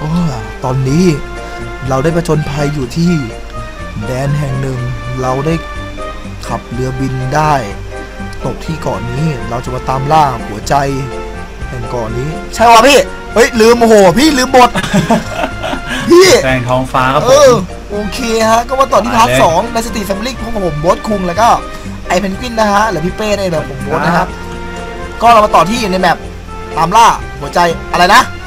โอ้ตอนนี้เราได้ประจนภัยอยู่ที่แดนแห่งหนึ่ง เราได้ขับเรือบินได้ ตกที่เกาะนี้เราจะมาตามล่าหัวใจ แห่งเกาะนี้ ใช่ป่ะพี่เฮ้ยลืมโอ้โหพี่ลืมบทพี่แสงท้องฟ้าครับเอผอมโอเคฮะ ก็มาต่อที่ไปพาร์ทเลยสองในสตรีทแฟมิลี่ของผมโบอสคุงแล้วก็ไอเพนกวินนะฮะ หรือพี่เป้ได้แบบผมโบอสนะครับ ก็เรามาต่อที่ในแมปตามล่าหัวใจอะไรนะแสง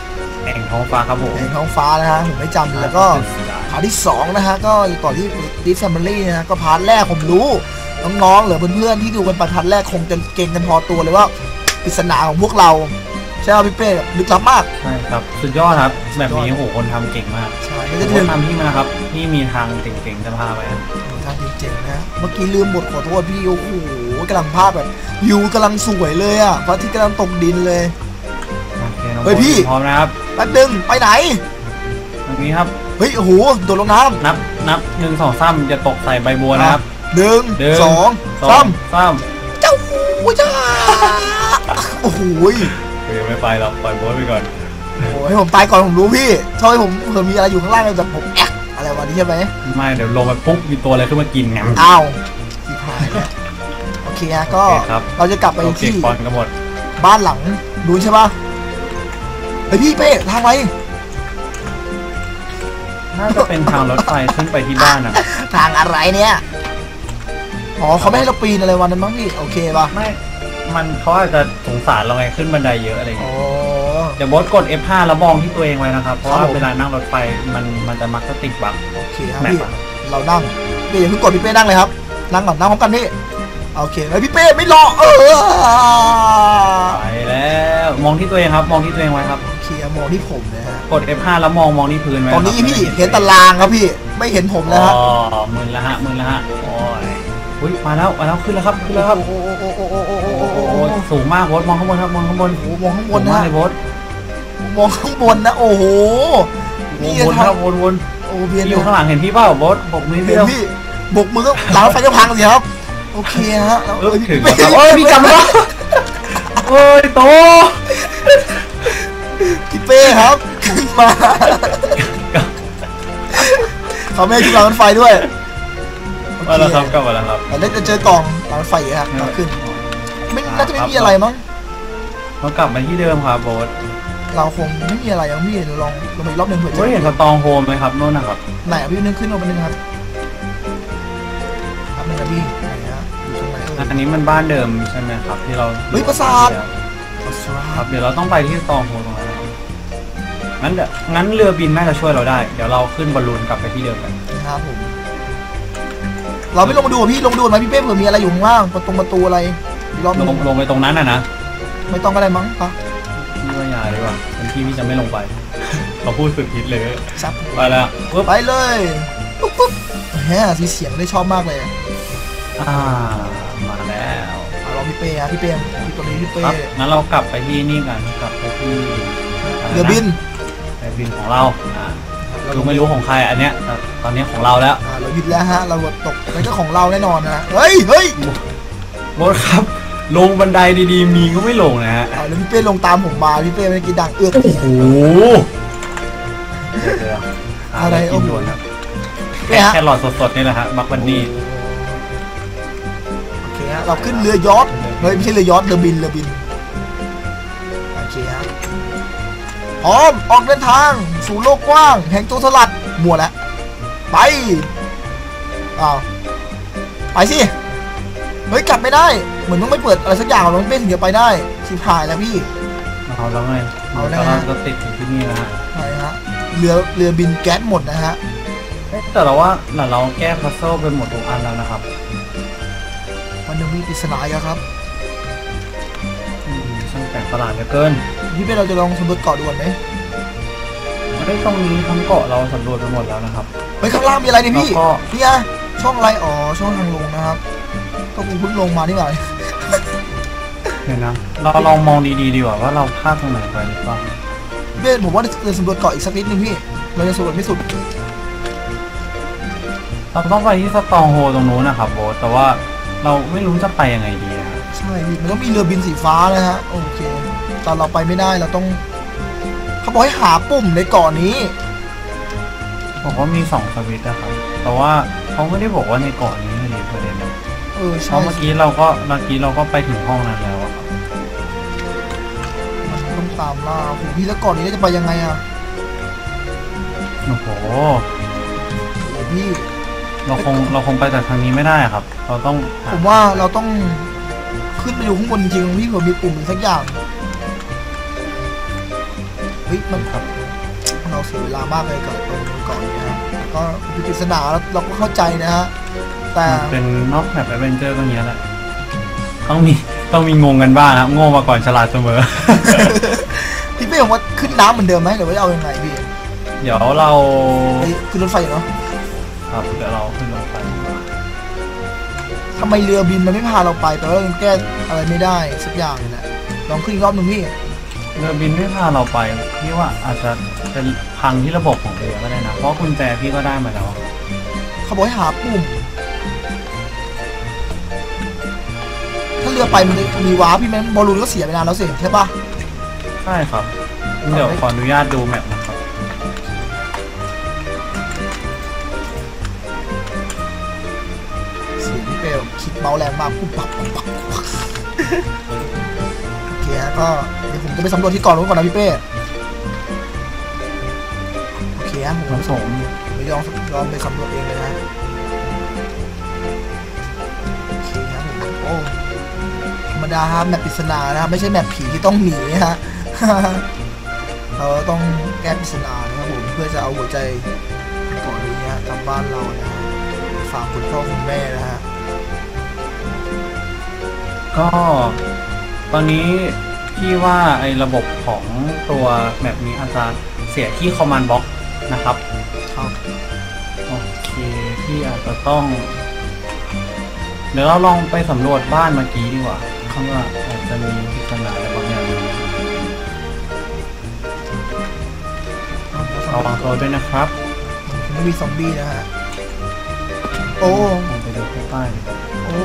ท้องฟ้าครับผมแห่งท้องฟ้านะฮะผมไม่จำแล้วก็พาร์ทที่สองนะฮะก็ต่อที่ดิสแฟมิลี่นะฮะก็พาร์ทแรกผมรู้น้องๆหรือเพื่อนๆที่ดูกันไปพาร์ทแรกคงจะเก่งกันพอตัวเลยว่าปริศนาของพวกเราใช่ไหมพี่เป้ลึกลับมากใช่ครับสุดยอดครับแบบนี้โอ้โหคนทำเก่งมากใช่ไม่จะได้เดิถึนงตามพี่มานะครับพี่มีทางเก่งๆจะพาไปครับทางเจ๋งๆนะเมื่อกี้ลืมบทขอโทษพี่โอ้โหกำลังภาพแบบวิวกำลังสวยเลยอะพระอาทิตย์กำลังตกดินเลยโอ เคน้องเฮ้ยพี่ พร้อมนะครับแป๊บนึงไปไหนตรงนี้ครับ เฮ้ยโอ้โหโดดลงน้นับนับหนึ่งสองสามจะตกใส่ใบบัวำนะครับหนึ่งหนึ่ง สองสอสางมสามเจ้าหูจ้าโอ้โหเดี๋ยวไม่ไปหรอกปล่อยบัวไปก่อน โอ้ยผมตายก่อนผมรู้พี่ช่วยผมเผื่อมีอะไรอยู่ข้างล่างแบบผมแอกอะไรวะนี่ใช่ไหมไม่เดี๋ยวลงไปปุ๊บมีตัวอะไรขึ้นมากินงั้น อ้าวสิพายแล้วโอเคฮะก็โอเคครับ เราจะกลับไปโอเคที่ ปอนกันหมด บ้านหลังนู้นใช่ปะเฮ้ยพี่เป้ทางไหนน่าจะเป็นทางรถไฟขึ้นไปที่บ้านนะครับทางอะไรเนี่ย อ๋อเขาไม่ให้เราปีนอะไรวันนั้นมั้งพี่ โอเคป่ะไม่ มันเขาอาจจะสงสารเราไงขึ้นบันไดเยอะอะไรอย่างอ๋อ เงี้ย เดี๋ยวบอสกด F5 แล้วมองที่ตัวเองไว้นะครับ เพราะครัว่าบผม เวลานั่งรถไฟมันมันจะมักจะติดบั๊ก โอเคครับแมปพี่อะเรานั่งพี่อย่าเพิ่งกดพี่เป้นั่งเลยครับ นั่งก่อนนั่งพร้อมกันพี่ โอเคเฮ้ยพี่เป้ไม่รอเออไปแล้วมอง ที่ตัวเองครับ มองที่ตัวเองไว้ครับโอเคมองที่ผมนะฮะกด F5 แล้วมองมองที่พื้นไว้ตอนนี้ครับพี่ไม่ได้เห็นตารางครับพี่ไม่เห็นผมแล้วฮะอ๋อหมื่นละฮะหมื่นละฮะโอ้ยอุ้ยมาแล้วมาแล้วขึ้นแล้วครับขึ้นแล้วครับโอ้โหโอ้โหโอ้โหโอ้โหโอ้โอ้โหโหโอ้โหสูงมากบอสมองข้างบนครับมองข้างบนโอ้โหมองข้างบสูนงนะมากฮะเลยบอสมองข้างบนนะโอ้โหนี่วนทางครับวนวนโอ้เบียนอยู่ข้างหลังเห็นพี่เปล่าบอสบอกมือเห็เดีนยวพี่บกมือก็หลังรถไฟก็พังสิครับโอเคฮะแล้วเออเอ้ยถึงพี่แล้วครับเป้โอ้ยพี่กลับมาแล้วโอ้ยโต พี่เป้ครับขึ้นมาเขาไม่ให้ขึ้นรางรถไฟด้วยมาแล้วครับกลับมาแล้วครับแต่เล็กจะเจอกล่องรางรถไฟอีกฮะกลับขึ้นไม่น่าจะไม่มีอะไรมั้งเรากลับมาที่เดิมครับโบสเราคงไม่มีอะไรยังพี่เดี๋ยวลองลองไปอีกรอบหนึ่งเผื่อโอ้ยจะเห็นสตองโฮมไหมครับโน่นนะครับไหนอะพี่นึงขึ้นลงไปนึงครับครับนึงนะพี่ไหนฮะอยู่ตรงไหนเอ่ยอันนี้มันบ้านเดิมใช่ไหมครับที่เราเฮ้ยปราสาท ครับเดี๋ยวเราต้องไปที่สตองโฮมตรงนั้นนะครับงั้นเดี๋ยวงั้นเรือบินน่าจะช่วยเราได้ เดี๋ยวเราขึ้นบอลลูนกลับไปที่เดิมกันนะครับผม เราไม่ลงมาดูอะพี่ลงมาดูไหมพี่เป้เผื่อมีอะไรอยู่ข้างล่างประตูประตูอะไรอีกรอบหลนึงงลงไปตรงนั้นอะนะไม่ต้องก็ได้มั้งปะพี่ว่าอย่าดีกว่าเป็นที่พี่จะไม่ลงไป เขาพูดสุดทิศเลย ซับไปแล้วปุ๊บไปเลยปุ๊บปุ๊บแหมสีเสียงได้ชอบมากเลย อ่า พี่เป้ฮะพี่เป้พี่ตัวนี้พี่เป้ครับงั้นเรากลับไปที่นี่กันกลับไปที่ะไะเรือบินเรือบินของเราอ่าคือไม่รู้ของใครอันเนี้ยแต่ตอนนี้ของเราแล้วอ่าเราหยุดแล้วฮะ เราตกนั่นก็ของเราแน่นอนนะเฮ้ยเฮ้ยโบสครับ ลงบันไดดีๆ มีก็ไม่ลงนะฮะเอาแล้วพี่เป้ลงตามผมมาพี่เป้ไม่ได้กินดังเอือก โอ้โหเดี๋ยวๆหาอะไรกิโอ้นโหด่วนครับเป้ฮะแค่หลอดสดๆนี่แหละฮะบักบันนี่โอเค ฮะเราขึ้นเรือยอทเฮ้ยไม่ใช่เรือยอทเรือบินเรือบินโอเคฮะพร้อมออกเดินทางสู่โลกกว้าง แห่งโจรสลัดมัวแล้วไปอ้าวไปสิเฮ้ยกลับไม่ได้ เหมือนต้องไม่เปิดอะไรสักอย่างเราไม่ถึงจะไปได้ชิบหายแล้วพี่เอาแล้วไงเอาแล้วเราฮะจะติดอยู่ที่นี่นะฮะใช่ฮะเรือเรือบินแก๊สหมดนะฮะเอ๊ะแต่เราว่าหลังเราแก้พัซเซิลไปหมดทุกอันแล้วนะครับมั นยังมีปริศนาอีกครับอืมช่างแปลกประหลาดเหลือเกินพี่เป้เราจะลองสำรวจเกาะดูก่อนไหมไม่ได้ตรงนี้ทั้งเกาะเราสำรวจไปหมดแล้วนะครับเฮ้ยข้างล่างมีอะไรเนี่ยพี่แล้วก็นี่ไงช่องอะไรอ๋อช่องทางลงนะครับก็กูเพิ่งลงมานี่หว่าเดี๋ยวนะเราลองมองดีๆดีกว่าว่าเราพลาดตรงไหนไปหรือเปล่าพี่เป้ผมว่าจะสำรวจเกาะอีกสักนิดนึงพี่เราจะสำรวจไม่สุดเราต้องไปที่สตองโฮตรงนู้นนะครับโบทแต่ว่า เราไม่รู้จะไปยังไงดีอะใช่พี่มันต้องมีเรือบินสีฟ้านะฮะโอเคตอนเราไปไม่ได้เราต้องเขาบอกให้หาปุ่มในเกาะนี้บอกว่ามีสองสวิตช์นะครับแต่ว่าเขาไม่ได้บอกว่าในเกาะนี้นี่ประเด็นนะเออเพใช่ราะเมื่อกี้เราก็เมื่อกี้เราก็ไปถึงห้องนั้นแล้วอะครับมันต้องตามล่าโอ้โหพี่แล้วเกาะนี้จะไปยังไงอะโอ้โห โอ้โหพี่ เราคงเราคงไปจากทางนี้ไม่ได้ครับ เราต้องหผมว่าเราต้องขึ้นไปดูข้างบนจริงๆพี่เผื่อมีปุ่มสักอย่างเฮ้ยมันครับเราเสียเวลามากเลยกับตรงเกาะนี้นะแล้วก็มีปริศนาแล้วเราก็เข้าใจนะฮะแต่มันเป็นนอกแบบแอดเวนเจอร์ก็อย่างเงี้ยแหละต้องมีต้องมีงงกันบ้างครับโง่มาก่อนฉลาดเสมอ พี่ไม่บอกว่าขึ้นน้ำเหมือนเดิมไหมหรือว่าจะเอายังไงพี่เดี๋ยวเราเฮ้ยขึ้นรถไฟเนาะครับ ทำไมเรือบินมันไม่พาเราไปแต่ว่าเรายังแก้อะไรไม่ได้สักอย่างเลยแหละลองขึ้นอีกรอบหนึ่งพี่เรือบินไม่พาเราไปพี่ว่าอาจจะเป็นพังที่ระบบของเรือก็ได้นะ เพราะกุญแจพี่ก็ได้มาแล้วเขาบอกให้หาปุ่ม ถ้าเรือไปมันมีว้าร์ปพี่แม่งบอลลูนก็เสียไปนานแล้วสิใช่ปะใช่ครับ เดี๋ยวขออนุญาตดูแมปนะ เปลคลิกเมาส์แรงมากปุ๊บปับปุ๊บปั๊บปับโอเคฮะก็เดี๋ยวผมจะไปสำรวจที่เก่อนนู้นก่อนนะพี่เป้โอเคฮะผมครับผมไปลองลองไปสำรวจเองเลยนะโอเคครับผมโอ้ธรรมดาฮะแมปปริศนานะครับไม่ใช่แมปผีที่ต้องหนีฮะเราต้องแก้ปริศนานะครับผมเพื่อจะเอาหัวใจก่อนนี้ฮะกลับบ้านเรานะฮะฝากคุณพ่อคุณแม่นะฮะ ก็ตอนนี้พี่ว่าไอ้ระบบของตัวแมปนี้อาจจะเสียที่ command box นะครับครับโอเคพี่อาจจะต้อง เดี๋ยวเราลองไปสำรวจบ้านเมื่อกี้ดีกว่าข้างว่าอาจจะมีปริศนาอะไรบางอย่างระวังตัวด้วยนะครับไม่มีซอมบี้นะฮะโอ้ผมไปดูใกล้ๆดีกว่าโอ้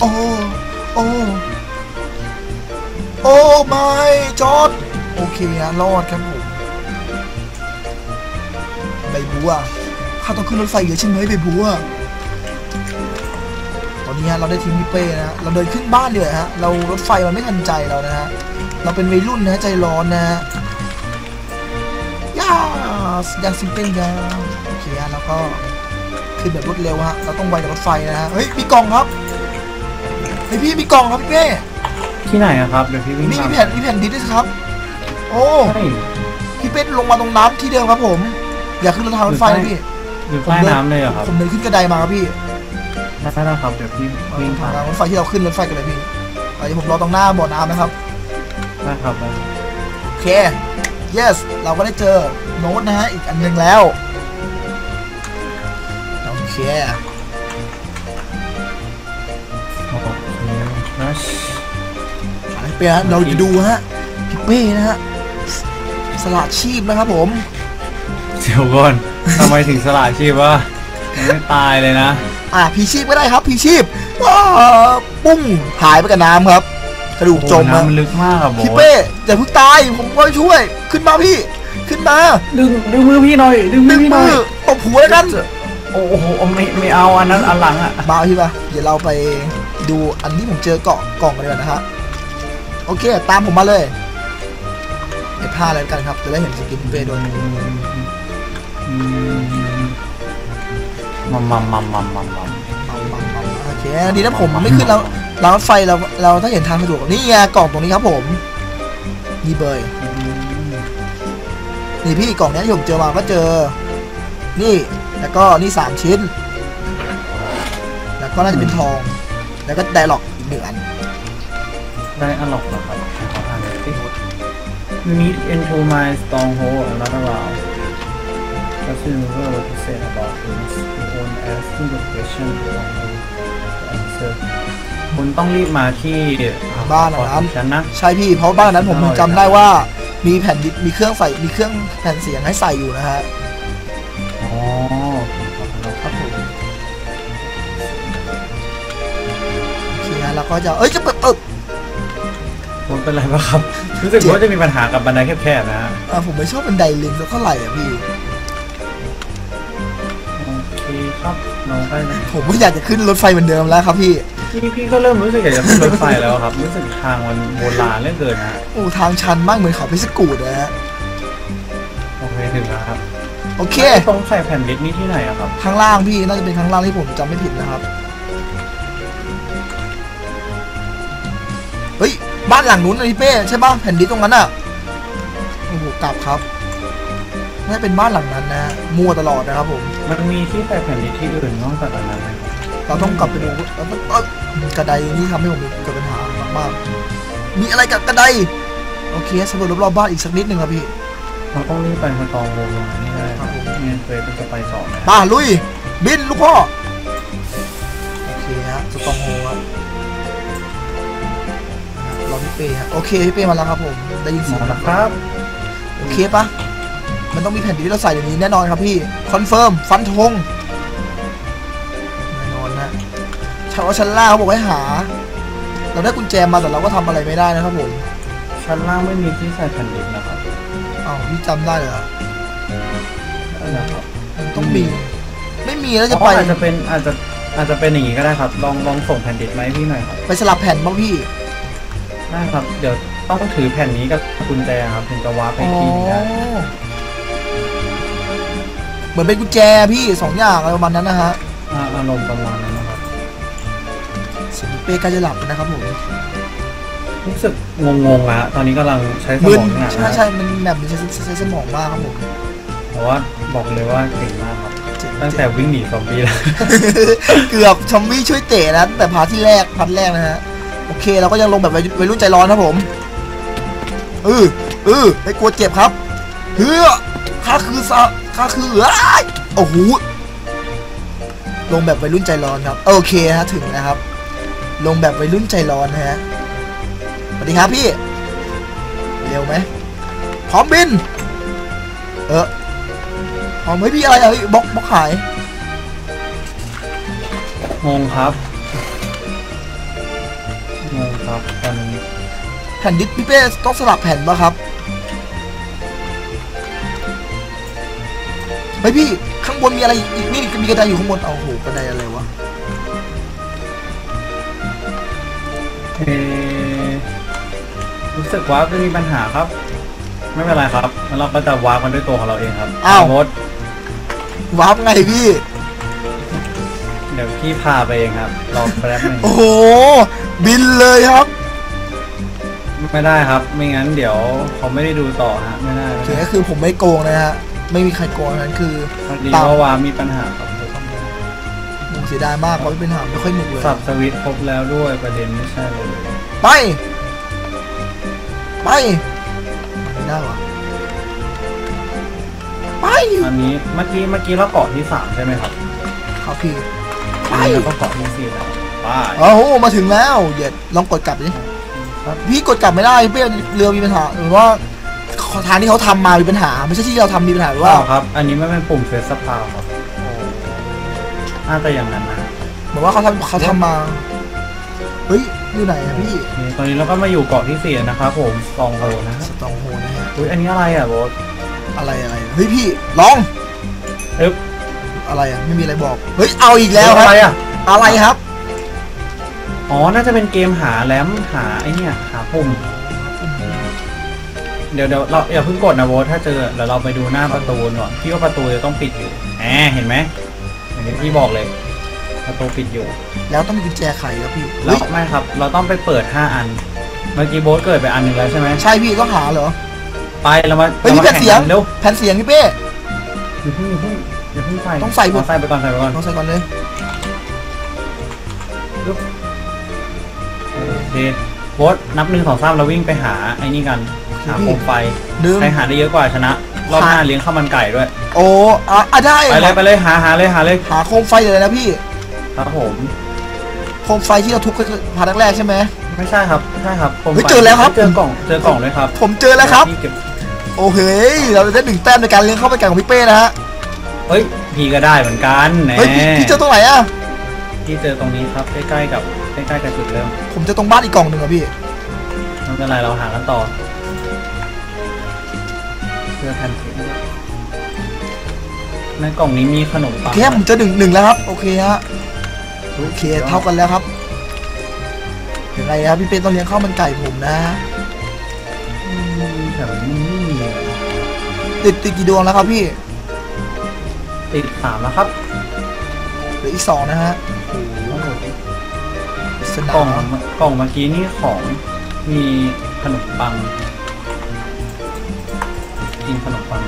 โอ้โอ้โอ้ไม่จอด โอเคฮะรอดครับผมใบบัวข้าต้องขึ้นรถไฟเยอะใช่ไหมใบบัวตอนนี้ฮะเราได้ทีมพี่เป้นะฮะเราเดินขึ้นบ้านเลยฮะเรารถไฟมันไม่ทันใจเรานะฮะเราเป็นวัยรุ่นนะใจร้อนนะฮะย่าสยังซิมเปิลยาโอเคฮะแล้วก็ขึ้นแบบรวดเร็วฮะเราต้องไวกับรถไฟนะฮะเฮ้ยมีกล่องครับ เฮ้ยพี่มีกล่องครับพี่เป้ที่ไหนอะครับเดี๋ยวพี่วิ่งนี่ตามมีแผ่นมีแผ่นดิสด้วยครับ โอ้ใช่พี่เป้ลงมาตรงน้ำที่เดิมครับผม อย่าขึ้นรถทางรถไฟนะพี่ อยู่ใต้น้ำเลยเหรอครับผมเดินขึ้นกระไดมาครับพี่ได้แล้วครับเดี๋ยวพี่วิ่งทาตางมรถไฟที่เราขึ้นรถไฟกันเลยพี่เดี๋ยวผมรอตรงหน้าบ่อน้ำนะครับได้ครับได้ครับโอเค yes เราก็ได้เจอโน้ตนะฮะอีกอันหนึ่งแล้วโอเค เป้ฮะเราจะดูฮะพี่เป้นะฮะสละชีพนะครับผมเดี๋ยวก่อนทำไมถึงสละชีพวะยังไม่ตายเลยนะ อะพีชีพก็ได้ครับพีชีพอ้าปุ้งหายไปกับน้ำครับ กระดูกจมโอ้นะน้ำมันลึกมากอะโบพี่ทเป้อย่าเพิ่งตายผมก็ช่วย ขึ้นมาพี่ ขึ้นมาดึงดึงมือพี่หน่อย ดึงมืดึองพี่หน่มือยอตบหัวแล้วกัน โอ้โหไม่ไม่เอาอันนั้นอันหลังอะ มาพี่ปะเดี๋ยวเราไปดูอันที่ผมเจอเกาะกล่องกันเลยนะฮะ โอเค ตามผมมาเลยไอ้ผ้าอะไรกันครับ จะได้เห็นสกินเป้ด้วยมมัมมัมมัมมัมมัมมัมเอามาเอามโอเคดีนะผมไม่ขึ้นแล้วรางรถไฟเราเราถ้าเห็นทางสะดวกนี่ไงกล่องตรงนี้ครับผมนี่เบยนี่พี่กล่องนี้ที่ผมเจอมาก็เจอ นี่แล้วก็นี่สามชิ้น แล้วก็น่าจะเป็นทอง แล้วก็ไดร็อกอีกหนึ่งอัน ได้อันหลอกแล้วครับขออ่านหน่อยสิ Meet into my stronghold not allowed Just remember what to say about things you won't ask the question you want to answer คุณต้องรีบมาที่บ้านหลังนั้นของฉันนะใช่พี่เพราะบ้านนั้นผมจำได้ว่ามีแผ่นดิสมีเครื่องใส่มีเครื่องแผ่นเสียงให้ใส่อยู่นะฮะอ๋อครับผมโอเคฮะแล้วก็จะเอ้ยจะเปิดเปิดมัน เป็นไรบ้างครับ รู้สึกว่าจะมีปัญหากับบันไดแคบๆนะฮะอ่าผมไม่ชอบเป็นไดลิงสักเท่าไหร่อะพี่ โอเคครับน้องได้เลยผมก็อยากจะขึ้นรถไฟเหมือนเดิมแล้วครับพี่ พี่พี่ก็เริ่มรู้สึกอยากจะขึ้นรถไฟแล้วครับ รู้สึกทางมันโบราณเหลือเกินนะฮะโอ้ทางชันมากเหมือนเขาเพชรกูดนะฮะ โอเคถึงแล้วครับโอเค ตรงใส่แผ่นดิสนี่ที่ไหนอะครับ ข้างล่างพี่น่าจะเป็นข้างล่างที่ผมจำไม่ผิดนะครับ บ้านหลังนู้นนะพี่เป้ใช่ป่ะแผ่นดินตรงนั้นอะโอ้โหกลับครับน่าจะเป็นบ้านหลังนั้นนะฮะมั่วตลอดนะครับผม มันมีที่ใส่แผ่นดิสที่อื่นนอกจากอันนั้นไหมครับเราต้องกลับไปดูเราต้องเอ้ยกระไดนี่ทำให้ผมเกิดปัญหามากๆมีอะไรกับกระไดโอเคสำรวจรอบๆบ้านอีกสักนิดหนึ่งครับพี่เราต้องรีบไปสตองโฮลงนี่ได้ครับผมเงินเฟยมันจะไปต่อไหมมาลุย บินลูกพ่อโอเคฮะสตองโฮฮะร อพี่เป้ฮะโอเคพี่เป้มาแล้วครับผมได้ยินหมเสียองแล้วครับโอเคปะมันต้องมีแผ่นดินที่เราใส่อย่างนี้แน่นอนครับพี่คอนเฟิร์มฟันธงแน่นอนนะชาวชั้นล่างเขาบอกให้หา เราได้กุญแจมาแต่เราก็ทำอะไรไม่ได้นะครับผมชั้นล่างไม่มีที่ใส่แผ่นดิสนะครับอ้าวพี่จำได้เหรอนั่นแหละครับมันต้องมีไม่มีแล้วจะอ๋ไปออาจจะเป็นอาจจะอาจจะเป็นอย่างนี้ก็ได้ครับ ลองลองส่งแผ่นดิสมาให้พี่หน่อยครับไปสลับแผ่นบ้างพี่ ได้ครับ เดี๋ยวต้องถือแผ่นนี้กับกุญแจครับถึงจะวาร์ปไปอ๋อที่นี้ได้เหมือนเป็นกุญแจพี่สองอย่างอะไรประมาณนั้นนะฮะอ่าอารมณ์ประมาณนั้นนะครับเสียงพี่เป้ใกล้จะหลับแล้วนะครับผมรู้สึกงงๆแล้วตอนนี้กำลังใช้สมึมนองหนักใช่นะใช่มันแบบมันใช้ใช้สมองมากครับผมแต่ว่าบอกเลยว่าเก่งมากครับ เจ๋งตั้งแต่วิ่งหนีซอมบี้แล้ว เกือบชอมบี้ช่วยเตะนะตั้งแต่พาร์ทที่แรกพาร์ทแรกนะฮะ โอเคเราก็ยังลงแบบวัยรุ่นใจร้อนครับผมเออเออไม่กลัวเจ็บครับเฮ้อข้าคือซะข้าคืออ้ายโอ้โหลงแบบวัยรุ่นใจร้อนครับโอเคฮะถึงนะครับ ลงแบบวัยรุ่นใจร้อนนะฮะสวัสดีครับพี่เร็วไหมพร้อมบิน เออพร้อมไหมพี่อะไรเฮ้ยบล็อกบล็อกหายงงครับ แผ่นดิสพี่เป้ต้องสลับแผ่นป่ะครับเฮ้ยพี่ข้างบนมีอะไรอีกนี่มีกระไดอยู่ข้างบนเอาโหกระไดอะไรวะเออรู้สึกว่าจะมีปัญหาครับ ไม่เป็นไรครับงั้นเราก็จะวาร์ปมันด้วยตัวของเราเองครับอ้าวโมดวาร์ปไงพี่ เดี๋ยวพี่พาไปเองครับรอแป๊บหนึงโอ้โหบินเลยครับ ไม่ได้ครับ ไม่งั้นเดี๋ยวเขาไม่ได้ดูต่อฮะไม่ได้โอไม่เคได้ก็คือผมไม่โกงนะฮะ ไม่มีใครโกงนั้นคือพอดีตามว่าวาร์ปมีปัญหาครับผมเสียดายมากเพราะเป็นหาไม่ค่อยหนุกเลยสับสวิตช์ครบแล้วด้วยประเด็นไม่ใช่เลยไป ไปไม่ได้วะไปอันนี้เมื่อกี้เมื่อกี้เราเกาะที่สามใช่ไหมครับครับพี่ไปอันนี้เราก็เกาะที่สี่แล้วไปโอ้โหมาถึงแล้วเย็ดลองกดกลับดิครับ พี่กดกลับไม่ได้พี่เรือมีปัญหาหรือว่าทางที่เขาทำมามีปัญหา ไม่ใช่ที่เราทำมีปัญหาหรือว่าเปล่าครับ อันนี้ไม่เป็นปุ่มเฟสพาวครับน่าจะอย่างนั้นนะเหมือนว่าเขาทำเขาทำมาเฮ้ยอยู่ไหนอะพี่นี่ตอนนี้เราก็มาอยู่เกาะที่สี่นะครับผมสองโฮนะฮะสตองโฮนะฮะอุ้ยอันนี้อะไรอะโบสอะไรอะไรเฮ้ยพี่ลองเอ๊บอะไรอะไม่มีอะไรบอกเฮ้ยเอาอีกแล้วคอะรับไรอะอะไรครับ อ๋อ น่าจะเป็นเกมหาแรมหาไอเนี่ย หาปุ่ม เดี๋ยวเดี๋ยวเราอย่าเพิ่งกดนะโบสถ้าเจอเดี๋ยวเราไปดูหน้าประตูก่อนพี่ว่าประตูจะต้องปิดอยู่แหมเห็นไหมอย่างที่พี่บอกเลย ประตูปิดอยู่ แล้วต้องมีกุญแจไขครับพี่แล้เฮ้วยไม่ครับ เราต้องไปเปิด 5 อัน เมื่อกี้โบสเกิดไปอันหนึ่งแล้วใช่ไหมใช่พี่ต้องหาเหรอ ไปเรามาเฮ้ยรามีมาแผ่นเสียงข่กัเร็วแผ่นเสียงพี่เป้ อย่าเพิ่งอย่าเพิ่งอย่าเพิ่งใส่ต้องใส่หมดใส่ไปก่อนใส่ไปก่อน ต้องใส่ก่อนเลย เคโบสนับหนึ่งสองสามเราวิ่งไปหาไอ้นี่กันหาโคมไฟดื่ม ใครหาได้เยอะกว่าชนะ รอบหน้าเลี้ยงข้าวมันไก่ด้วย โอ้อะอะได้ไปเลยไปเลยหาหาเลยหาเลยหาโคมไฟเลยนะพี่ครับผม โคมไฟที่เราทุบกันพาร์ทแรกๆใช่ไหม ไม่ใช่ครับไม่ใช่ครับโคมเฮ้ยไฟเจอแล้วครับ เจอกล่องเจอกล่องเลยครับผมเจอแล้วครับพี่เก็บโอเคเราจะได้หนึ่งแต้มในการเลี้ยงเข้าไปไก่ของพี่เป้นะฮะเฮ้ยพี่ก็ได้เหมือนกันแหมเฮ้ยพี่พี่เจอตรงไหนอะพี่เจอตรงนี้ครับใกล้ๆกับใก ล้ๆกับจุดเริ่มผมเจอตรงบ้านอีกกล่องหนึ่งอะพี่ ไม่เป็นไรเราหากันต่อเพื่อแผ่นเสียงด้วยในกล่องนี้มีขนมโอปังเคผมเจะหนึ่งหนึ่งแล้วครับ โอเคฮะ โอเคเท่ากันแล้วครับยังไงครับพี่เป้ต้องเลี้ยงข้าวมันไก่ผมนะ อืมแถวนี้ไม่มีเลยติดติดกี่ดวงแล้วครับพี่ติดสามแล้วครับเหลืออีกสองนะฮะโอ้โห ปริศนากล่องกล่องเมื่อกี้นี่ของมีขนมปัง กินขนมปัง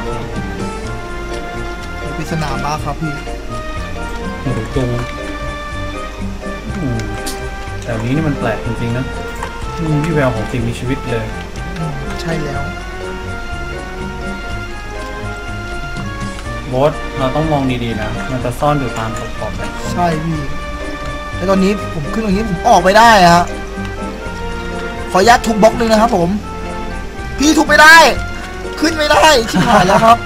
ปริศนามากครับพี่หมูจุงอืมแต่วันนี้นี่มันแปลกจริงๆนะไมมีวี่แววของสิ่งมีชีวิตเลย อืมใช่แล้ว โบสเราต้องมองดีๆนะ มันจะซ่อนอยู่ตามขอบๆแบบใช่พี่ แล้วตอนนี้ผมขึ้นตรงนี้ผมออกไม่ได้อะฮะขออนุญาตทุบบล็อกหนึ่งนะครับ ผม พี่ทุบไม่ได้ ขึ้นไม่ได้ชิบหายแล้วครับ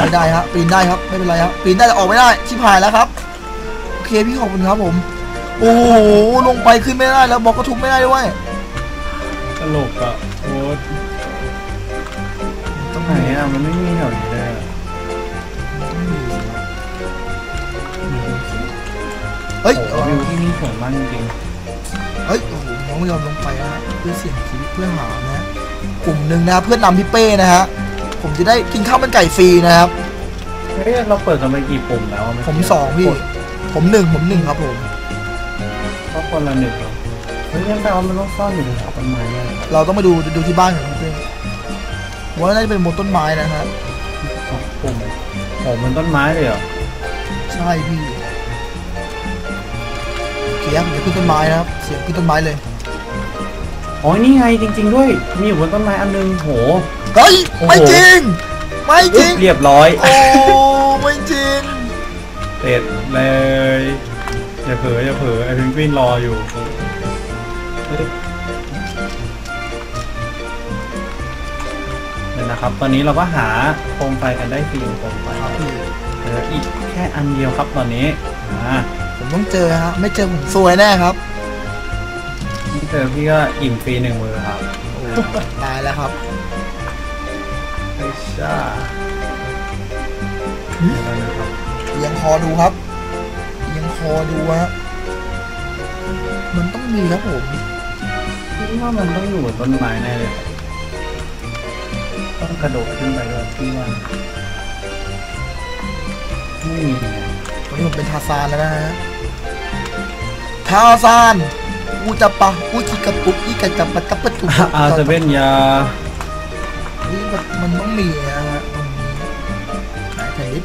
ไม่ได้ครับปีนได้ครับไม่เป็นไรครับปีนได้แต่ออกไม่ได้ชิบหายแล้วครับโอเคพี่ขอบคุณครับผม โอ้โหลงไปขึ้นไม่ได้แล้วบล็อกก็ทุบไม่ได้ด้วยตลกอะโบสต้องไหนมีอะมันไม่มีแถวนี้ เฮ้ยโอ้โหวิวที่นี่สวยมากจริงเฮ้ยโอ้โหน้องไม่ยอมลงไปนะฮะเพื่อเสี่ยงชีวิตเพื่อหานะฮะกลุ่มหนึ่งนะฮะเพื่อนนำพี่เป้นะฮะผมจะได้กินข้าวมันไก่ฟรีนะครับๆเฮ้ยเราเปิดกันไปกี่ปุ่มแล้วะเกี้ผมสองพี่กดผมหนึ่งผมหนึ่งครับผมก็คนละหนึ่งเหรอเฮ้ยงั้นแปลว่ามันต้องซ่อนอยู่ในแถวต้นไม้แน่เลยครับเราต้องไปดูดูที่บ้านของพี่เป้ผมว่าน่าจะเป็นบนต้นไม้นะฮะสองปุ่มโอ้มันต้นไม้เลยเหรอใช่พี่ โอเคครับผมจะขึ้นต้นไม้นะครับ เสียงขึ้นต้นไม้เลยอ๋อนี่ไงจริง ๆ ด้วย มีอยู่บนต้นไม้อันนึงโห เฮ้ยโอ้โห ไม่จริง ไม่จริง เรียบร้อยโอ้ไม่จริง เสร็จเลยอย่าเผลออย่าเผลอไอ้พิงกวินรออยู่เฮ้ยเดี๋ยวนะครับ ตอนนี้เราก็หาโคมไฟกันได้สี่โคมไฟครับพี่เหลืออีกแค่อันเดียวครับตอนนี้ อ่าผม ต้องเจอฮะไม่เจอผมซวยแน่ครับนี่เจอพี่ก็อิ่มฟรีหนึ่งมือครับโอ้ตายแล้วครับไอ้ช่าเดี๋ยวก่อนนะครับยังคอดูครับ ยังคอดูฮะมันต้องมีครับผมพี่ว่ามันต้องอยู่บนต้นไม้แน่เลยครับต้องกระโดดขึ้นไปด้วยพี่ว่าไม่มีไงวันนี้ผมเป็นทาซานแล้วนะฮะ ทาซานอูจะปะอูจิกะปุกอีกะจับปะกับปะตุกอาจะเป็นยานี่มันมันต้องมีนะฮะตรงนี้ไหนแผ่นดิน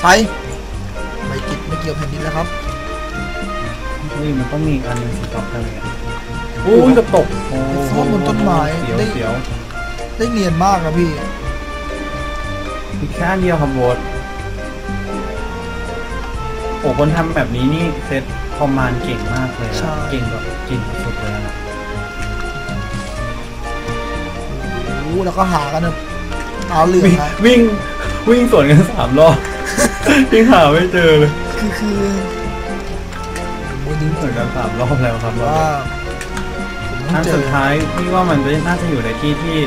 ไซไม่กิดไม่เกี่ยวแผ่นดินแล้วครับเฮ้ยมันต้องมีอีกอันหนึงสิครับทำไงโอ้ยกระตกโอ้ซ่อนบนต้นไม้เสียวได้เสียวได้เนียนมากครับพี่อีกแค่อันเดียวครับโบส โอ้คนทำแบบนี้นี่เซตคอมมานด์เก่งมากเลยใช่อะเก่งแบบเก่งสุดๆเลยนะโอ้โหแล้วก็หากันแบบเอาเหลืองวิ่งฮะวิ่งวิ่งสวนกันสามรอบ ยังหาไม่เจอเลยคือคือวันนี้วิ่งสวนกันสามรอบแล้วครับว่าผมต้ออังนเจสุอดท้ายพี่ว่ามันจะน่าจะอยู่ในที่ที่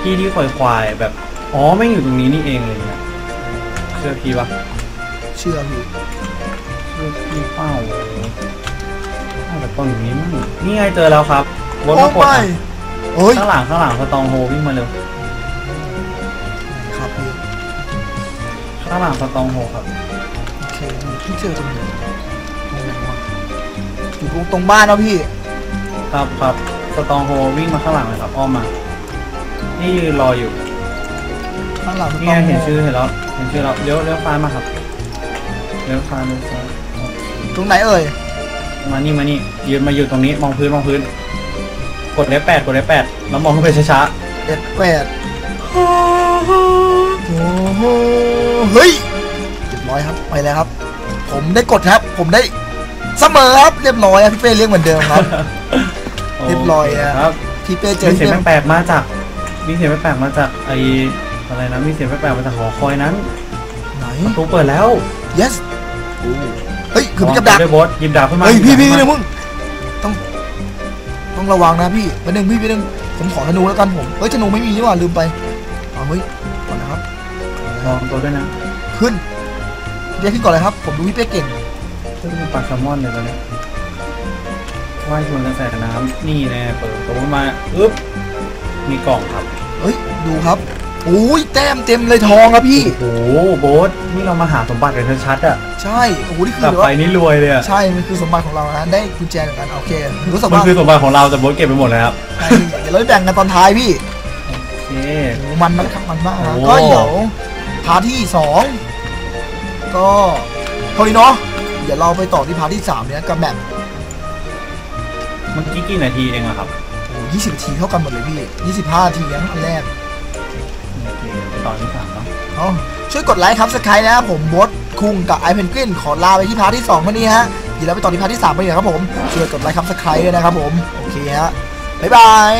ที่ที่ควายควายๆแบบ อ๋อไม่งอยู่ตรงนี้นี่เองเลยเนี่ยเชื่อพี่ปะเชื่อพี่ เชื่อพี่เป้าน่าจะต้นนี้มั้งนี่ไงเจอแล้วครับบนโอ้มากดไม่อะเอ้ยข้างหลังข้างหลังสตองโฮวิ่งมาเร็วครับพี่ข้างหลังสตองโฮครับโอเคพี่เจอตรงไหนตรงไหนวะอยู่ตรงตรงบ้านนะพี่ครับครับสตองโฮวิ่งมาข้างหลังเลยครับอ้อมมา นี่ยืนรออยู่ข้างหลังมันนี่ต้ไงองเห็นชื่อเห็นแล้วเห็นชื่อแล้วเลี้ยวเลี้ยวซ้ายมาครับเลี้ยวซ้ายเลี้ยวซ้าย ตรงไหนเอ่ยมานี่มานี่ยืนมาอยู่ตรงนี้มองพื้นมองพื้น กดเลฟแปดกดเลฟแปดแล้วมองขึ้นไปช้าเอ็ดแปดโอ้โหเฮ้ยเรียบร้อยครับไปแล้วครับ ผมได้กดครับ ผมได้เสมอครับเรียบร้อยครับพี่เป้เลี้ยงเหมือนเดิมครับๆเรียบร้อยอะครับพี่เป้เจอมีเสียพี่งเป้แปลกๆมาจากมีเสียงแปลกๆมาจากไออะไรนะมีเสียงแปลกๆมาจากหอคอยนั้นไหน ประตูเปิดแล้ว yes เฮ้ยคือพี่กับดักด้วยบอสหยิบดาบขึ้นมาเฮ้ยพี่หยิพี่บดาบนะขึ้นมามึงต้องต้องระวังนะพี่ไปหนึ่งพี่ไปหนึ่งผมขอธนูแล้วกันผมเฮ้ยธนูไม่มีนี่หว่าลืมไปเอาเฮ้ยก่อนนะครับลองตัวด้วยนะขึ้นพี่เป๊กขึ้นก่อนเลยครับ ผมดูพี่เป๊กเก่งก็เป็นปลาแซลมอนเลยตอนนี้ว่ายชวนกระแสน้ำนี่แน่เปิดประตัวมาอึ๊บมีกล่องครับ เฮ้ยดูครับ โอ้ยแต้มเต็มเลยทองครับพี่ โอ้โหโบ๊ทนี่เรามาหาสมบัติกันชัดๆอะใช่โอ้โหนี่คืกลัอบแบบไปว่านี่รวยเลยอะใช่มันคือสมบัติของเรานะได้กุญแจเหมือนกันโอเครู้สึกมันว่าคือสมบัติของเราแต่โบ๊ทเก็บไปหมดเลยครับใช่เดี๋ยวเราไปแบ่งกันตอนท้ายพี่โอเคโอ้โหมันมากครับมันมากนะโอ้ก็เดี๋ยวพาร์ทที่สองก็เท่านี้เนาะเดี๋ยวเราไปต่อที่พาร์ทที่สามเนี่ยกับแบบเมื่อกี้กี่นาทีเองอะครับโอ้ยี่สิบนาทีเท่ากันหมดเลยพี่ยี่สิบห้านาทีนะอันแรกโอเคไป ตอนที่สามเนาะเอาช่วยกดไลค์ครับสกายนะครับผมบอสคุงกับไอเพนกวินขอลาไปที่พาร์ทที่2วันนี้ฮะเดี๋ยวเราไปต่อที่พาร์ทที่3ไปเลยครับผมช่วยกดไลค์ครับสกายด้วยนะครับผมโอเคฮะบ๊ายบาย